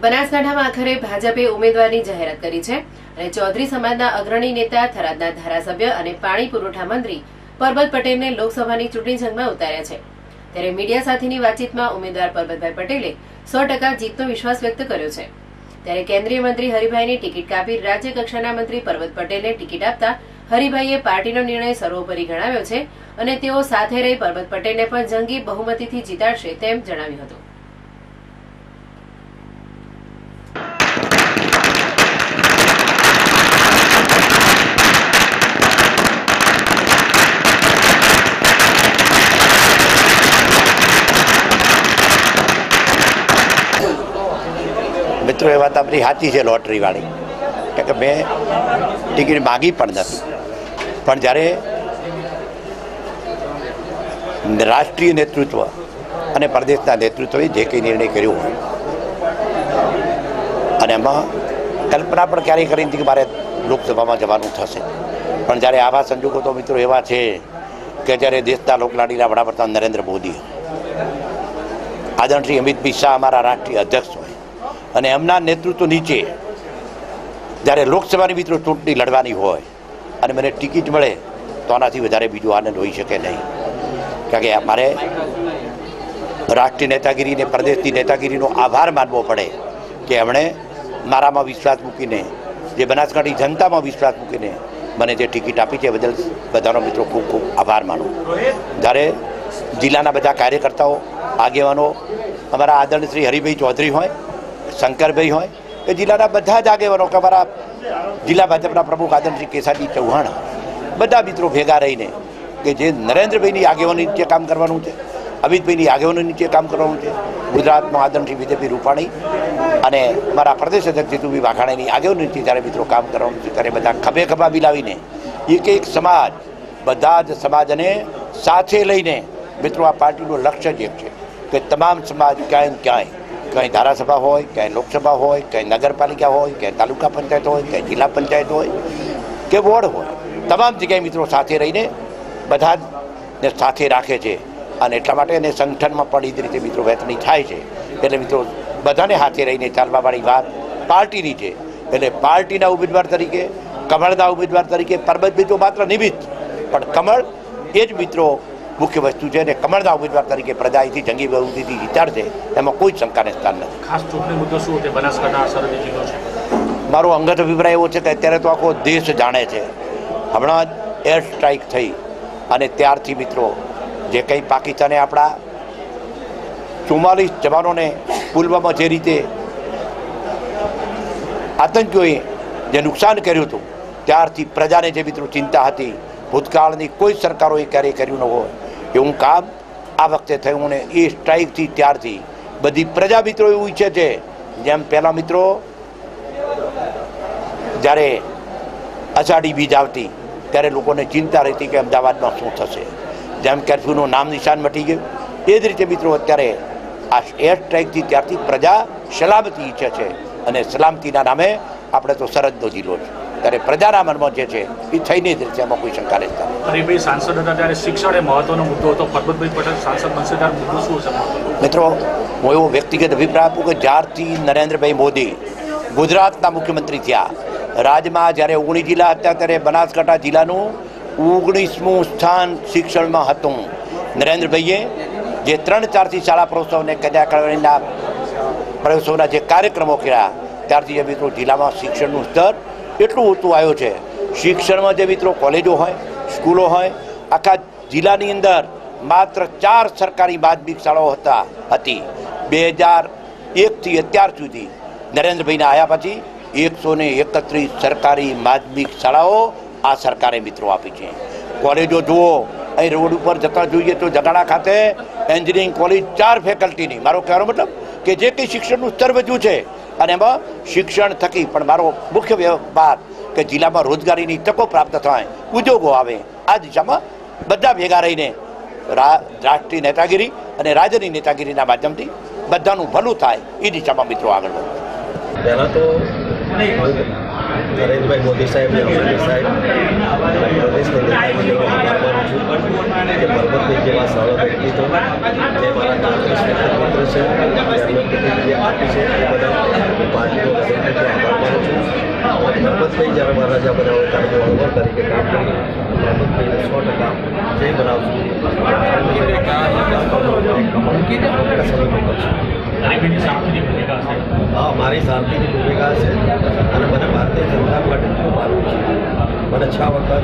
બનાસકાંઠામાં આખરે ભાજપે ઉમેદવારની જાહેરાત કરી છે અને ચૌધરી સમાજના અગ્રણી નેતા, થરાદના ધારાસભ્ય અને પાણી પુરવઠા મંત્રી પરબત પટેલને લોકસભાની ચૂંટણી જંગમાં ઉતાર્યા છે. ત્યારે મીડિયા સાથેની વાતચીતમાં ઉમેદવાર પરબતભાઈ પટેલે સો ટકા જીતનો વિશ્વાસ વ્યક્ત કર્યો છે. ત્યારે કેન્દ્રીય મંત્રી હરિભાઈની ટિકિટ કાપી રાજ્ય કક્ષાના મંત્રી પરબત પટેલને ટિકિટ આપતા હરિભાઈએ પાર્ટીનો નિર્ણય સર્વોપરી ગણાવ્યો છે અને તેઓ સાથે રહી પરબત પટેલને પણ જંગી બહુમતીથી જીતાડશે તેમ જણાવ્યું હતું. મિત્રો એ વાત આપણી સાચી છે લોટરીવાળી. કે કે મેં ટિકિટ માગી પણ નથી. પણ જ્યારે રાષ્ટ્રીય નેતૃત્વ અને પ્રદેશના નેતૃત્વએ જે કંઈ નિર્ણય કર્યો હોય, અને એમાં કલ્પના પણ ક્યારેય કરી નથી કે મારે લોકસભામાં જવાનું થશે. પણ જ્યારે આવા સંજોગો તો મિત્રો એવા છે કે જ્યારે દેશના લોકલાડીના વડાપ્રધાન નરેન્દ્ર મોદી. આદરણશ્રી અમિત શાહ, અમારા રાષ્ટ્રીય અધ્યક્ષ અને એમના નેતૃત્વ નીચે, જ્યારે લોકસભાની મિત્રો ચૂંટણી લડવાની હોય અને મને ટિકિટ મળે, તો આનાથી વધારે બીજો આનંદ હોઈ શકે નહીં. કારણ કે મારે રાષ્ટ્રીય નેતાગીરીને પ્રદેશની નેતાગીરીનો આભાર માનવો પડે કે એમણે મારામાં વિશ્વાસ મૂકીને, જે બનાસકાંઠી જનતામાં વિશ્વાસ મૂકીને મને જે ટિકિટ આપી છે બદલ બધાનો મિત્રો ખૂબ ખૂબ આભાર માનું. જ્યારે જિલ્લાના બધા કાર્યકર્તાઓ, આગેવાનો, અમારા આદરણીય શ્રી હરિભાઈ ચૌધરી હોય શંકરભાઈ હોય, એ જિલ્લાના બધા જ આગેવાનો કે અમારા જિલ્લા ભાજપના પ્રમુખ આદમસિંહ કેસાજી ચૌહાણ, બધા મિત્રો ભેગા રહીને કે જે નરેન્દ્રભાઈની આગેવાની નીચે કામ કરવાનું છે, અમિતભાઈની આગેવાની નીચે કામ કરવાનું છે ગુજરાતમાં આદમસિંહ બીજેપી રૂપાણી અને મારા પ્રદેશ અધ્યક્ષ જીતુભાઈ વાઘાણીની આગેવાની નીચે જ્યારે મિત્રો કામ કરવાનું છે, ત્યારે બધા ખભે ખભા મિલાવીને એક એક સમાજ, બધા જ સમાજને સાથે લઈને મિત્રો આ પાર્ટીનું લક્ષ્ય જ એક છે, કે તમામ સમાજ ક્યાંય ક્યાંય ક્યાંય ધારાસભા હોય ક્યાંય લોકસભા હોય, કંઈ નગરપાલિકા હોય કે તાલુકા પંચાયત હોય કે જિલ્લા પંચાયત હોય, કે વોર્ડ હોય. તમામ જગ્યાએ મિત્રો સાથે રહીને બધા ને સાથે રાખે છે. અને એટલા માટે એને સંગઠનમાં પણ એ રીતે મિત્રો વહેંચણી થાય છે. એટલે મિત્રો બધાને હાથે રહીને ચાલવાવાળી વાત પાર્ટીની છે. એટલે પાર્ટીના ઉમેદવાર તરીકે, કમળના ઉમેદવાર તરીકે પરબત તો માત્ર નિમિત્ત. પણ કમળ એ જ મિત્રો મુખ્ય વસ્તુ છે અને કમળના ઉમેદવાર તરીકે પ્રજા અહીંથી જંગી બહુમતીથી જીતાડશે એમાં કોઈ શંકાને સ્થાન નથી. ખાસ ચૂંટણી મુદ્દો શું છે? બનાસકાંઠા છે. મારો અંગત અભિપ્રાય એવો છે કે અત્યારે તો આખો દેશ જાણે છે. હમણાં જ એર સ્ટ્રાઇક થઈ અને ત્યારથી મિત્રો જે કંઈ પાકિસ્તાને આપણા ચુમ્માલીસ જવાનોને પુલવામા જે રીતે આતંકીઓએ જે નુકસાન કર્યું હતું ત્યારથી પ્રજાને જે મિત્રો ચિંતા હતી ભૂતકાળની કોઈ સરકારોએ ક્યારેય કર્યું ન હોય. એવું કામ આ વખતે થયું અને એ સ્ટ્રાઇકથી ત્યારથી બધી પ્રજા મિત્રો એવું ઈચ્છે છે. જેમ પહેલાં મિત્રો જ્યારે અષાઢી બીજ આવતી, ત્યારે લોકોને ચિંતા રહેતી કે અમદાવાદમાં શું થશે. જેમ કર્ફ્યુનું નામ નિશાન મટી ગયું. એ જ રીતે મિત્રો અત્યારે આ એર સ્ટ્રાઇકથી ત્યારથી પ્રજા સલામતી ઈચ્છે છે. અને સલામતીના નામે આપણે તો સરહદનો જિલ્લો છે. ત્યારે પ્રજાના મનમાં જે છે એ થઈને નહીં રહેશે એમાં કોઈ શંકા નથી. હરિભાઈ સાંસદ હતા ત્યારે શિક્ષણ એ મહત્વનો મુદ્દો હતો. પરબતભાઈ પટેલ સાંસદ બનશે ત્યારે મુદ્દો શું હશે મિત્રો હું એવો વ્યક્તિગત અભિપ્રાય આપું કે જ્યારથી નરેન્દ્રભાઈ મોદી ગુજરાતના મુખ્યમંત્રી થયા રાજ્યમાં જ્યારે ઓગણીસ જિલ્લા હતા ત્યારે બનાસકાંઠા જિલ્લાનું ઓગણીસમું સ્થાન શિક્ષણમાં હતું. નરેન્દ્રભાઈએ જે ત્રણ ચારથી શાળા પ્રવેશોને કન્યાકળણીના પ્રવેશોના જે કાર્યક્રમો કર્યા ત્યારથી જે મિત્રો જિલ્લામાં શિક્ષણનું સ્તર એટલું ઊંચું આવ્યું છે? શિક્ષણમાં જે મિત્રો કોલેજો હોય, સ્કૂલો હોય, આખા જિલ્લાની અંદર માત્ર ચાર સરકારી માધ્યમિક શાળાઓ હતા, હતી. બે હજાર એકથી અત્યાર સુધી નરેન્દ્રભાઈને આવ્યા પછી એકસો ને એકત્રીસ સરકારી માધ્યમિક શાળાઓ આ સરકારે મિત્રો આપી છે. કોલેજો જુઓ, અહીં રોડ ઉપર જતા જોઈએ તો જગાડા ખાતે એન્જિનિયરિંગ કોલેજ ચાર ફેકલ્ટીની. મારો કહેવાનો મતલબ કે જે કંઈ શિક્ષણનું સ્તર વધ્યું છે અને એમાં શિક્ષણ થકી પણ મારો મુખ્ય વ્યવહાર કે જિલ્લામાં રોજગારીની તકો પ્રાપ્ત થાય, ઉદ્યોગો આવે, આ દિશામાં બધા ભેગા રહીને રાષ્ટ્રીય નેતાગીરી અને રાજ્યની નેતાગીરીના માધ્યમથી બધાનું ભલું થાય, એ દિશામાં મિત્રો આગળ વધો. પહેલાં તો નરેન્દ્રભાઈ મોદી સાહેબ પ્રદેશના છું હું પાર્ટીનો હૃદયપૂર્વક આભાર માનું છું પરબતભાઈ જ્યારે મહારાજા બનાવો ત્યારે હું તરીકે કામ કરી સો ટકા જય બનાવશું હા મારી શાંતિની ભૂમિકા છે. અને મને ભારતીય જનતા પાર્ટી ખૂબ આનંદ છે. મને છ વખત